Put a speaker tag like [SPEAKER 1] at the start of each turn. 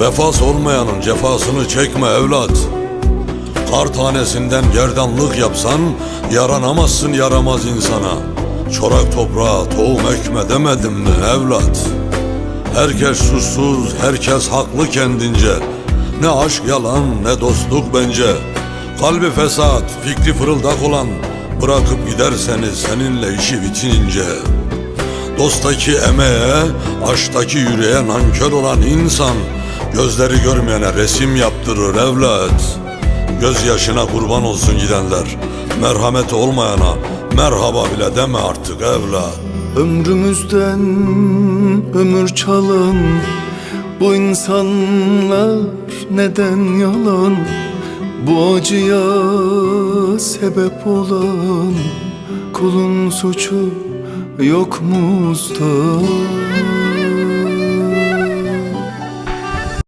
[SPEAKER 1] Vefas olmayanın cefasını çekme evlat. Kar tanesinden gerdanlık yapsan yaranamazsın yaramaz insana. Çorak toprağa tohum ekme demedim mi evlat? Herkes suçsuz, herkes haklı kendince. Ne aşk yalan, ne dostluk bence. Kalbi fesat, fikri fırıldak olan bırakıp giderseniz seninle işi bitince. Dosttaki emeğe, aşktaki yüreğe nankör olan insan Gözleri görmeyene resim yaptırır evlat. Gözyaşına kurban olsun gidenler. Merhameti olmayana merhaba bile deme artık evlat.
[SPEAKER 2] Ömrümüzden ömür çalan Bu insanlar neden yalan? Bu acıya sebep olan Kulun suçu yok mu usta